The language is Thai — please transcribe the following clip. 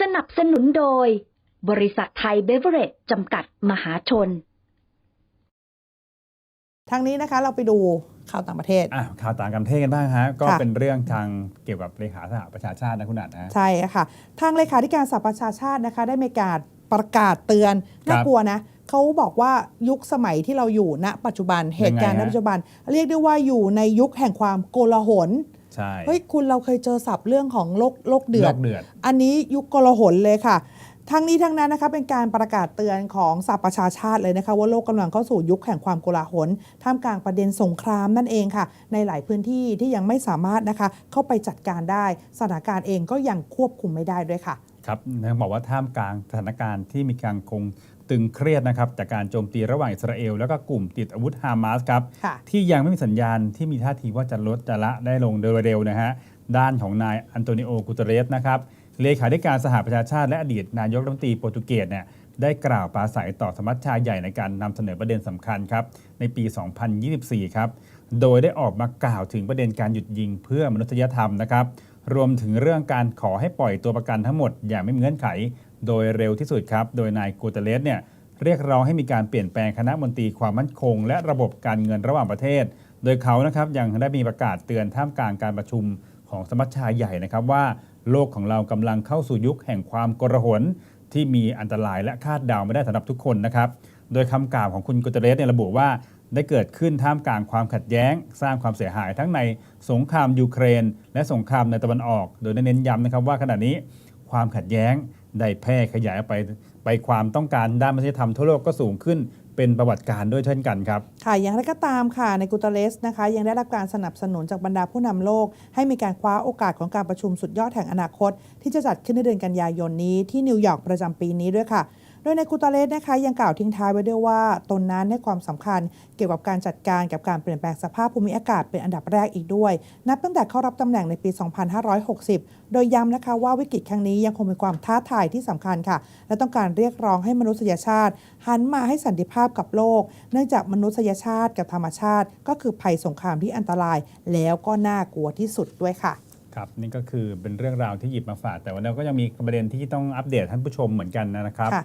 สนับสนุนโดย บริษัทไทยเบเวอเรจจำกัดมหาชน ทางนี้นะคะเราไปดูข่าวต่างประเทศ อะข่าวต่างประเทศกันบ้างฮะ ก็ค่ะ เป็นเรื่องทางเกี่ยวกับเลขาสหประชาชาตินะคุณอัดนะ ใช่ค่ะ ทางเลขาธิการสหประชาชาตินะคะ ได้มีการประกาศเตือนน่ากลัวนะเขาบอกว่ายุคสมัยที่เราอยู่ณ ปัจจุบันเหตุการณ์ณยังไงฮะ ปัจจุบัน เรียกได้ว่าอยู่ในยุคแห่งความโกลาหล ใช่เฮ้ยคุณเราเคยเจอศัพท์เรื่องของโลกโลกเดือโลดกเดือด อันนี้ยุคโกลาหลเลยค่ะ ทั้งนี้ทั้งนั้นนะคะเป็นการประกาศเตือนของสหประชาชาติเลยนะคะ ว่าโลกกำลังเข้าสู่ยุคแห่งความโกลาหลท่ามกลางประเด็นสงครามนั่นเองค่ะ ในหลายพื้นที่ที่ยังไม่สามารถนะคะเข้าไปจัดการได้สถานการณ์เองก็ยังควบคุมไม่ได้ด้วยค่ะ ครับต้องบอกว่าท่ามกลางสถานการณ์ที่มีการคงตึงเครียดนะครับจากการโจมตีระหว่างอิสราเอล แล้วก็กลุ่มติดอาวุธฮามาสครับค่ะที่ยังไม่มีสัญญาณที่มีท่าทีว่าจะลดจะละได้ลงโดยเร็วนะฮะด้านของนายอันโตนิโอกูเตเรสนะครับเลขาธิการสหประชาชาติและอดีตนายกรัฐมนตรีโปรตุเกสเนี่ยได้กล่าวปราศัยต่อสมัชชาใหญ่ในการนำเสนอประเด็นสำคัญครับในปี 2024 ครับโดยได้ออกมากล่าวถึงประเด็นการหยุดยิงเพื่อมนุษยธรรมนะครับ รวมถึงเรื่องการขอให้ปล่อยตัวประกันทั้งหมดอย่างไม่มีเงื่อนไข โดยเร็วที่สุดครับ โดยนายกูเตเลสเนี่ยเรียกร้องให้มีการเปลี่ยนแปลงคณะมนตรีความมั่นคง และระบบการเงินระหว่างประเทศ โดยเขานะครับยังได้มีประกาศเตือนท่ามกลางการประชุมของสมัชชาใหญ่นะครับว่าโลกของเรากำลังเข้าสู่ยุคแห่งความกระหนที่มีอันตรายและคาดเดาไม่ได้สำหรับทุกคนนะครับ โดยคำกล่าวของคุณกุเตเรสเนี่ยระบุว่า ได้เกิดขึ้นท่ามกลางความขัดแย้ง สร้างความเสียหายทั้งในสงครามยูเครน และสงครามในตะวันออก โดยได้เน้นย้ำนะครับว่าขณะนี้ความขัดแย้งได้แพร่ขยายไปไปความต้องการด้านมนุษยธรรมทั่วโลกก็สูงขึ้นเป็นประวัติการณ์ด้วยเช่นกันครับ ค่ะ อย่างไรก็ตามค่ะ ในกูเตเรสนะคะ ยังได้รับการสนับสนุนจากบรรดาผู้นำโลก ให้มีการคว้าโอกาสของการประชุมสุดยอดแห่งอนาคต ที่จะจัดขึ้นในเดือนกันยายนนี้ที่นิวยอร์กประจำปีนี้ด้วยค่ะ โดยในกูเตเรสนะคะยังกล่าวทิ้งท้ายไว้ด้วยว่าตนนั้นให้ความสำคัญเกี่ยวกับการจัดการกับการเปลี่ยนแปลงสภาพภูมิอากาศเป็นอันดับแรกอีกด้วย นับตั้งแต่เข้ารับตำแหน่งในปี 2560 โดยย้ำนะคะว่าวิกฤตครั้งนี้ยังคงเป็นความท้าทายที่สำคัญค่ะ และต้องการเรียกร้องให้มนุษยชาติ หันมาให้สันติภาพกับโลก เนื่องจากมนุษยชาติกับธรรมชาติ ก็คือภัยสงครามที่อันตราย แล้วก็น่ากลัวที่สุดด้วยค่ะครับนี่ก็คือเป็นเรื่องราวที่หยิบมาฝากแต่วันนี้ก็ยังมีประเด็นที่ต้องอัปเดตท่านผู้ชมเหมือนกันนะครับค่ะ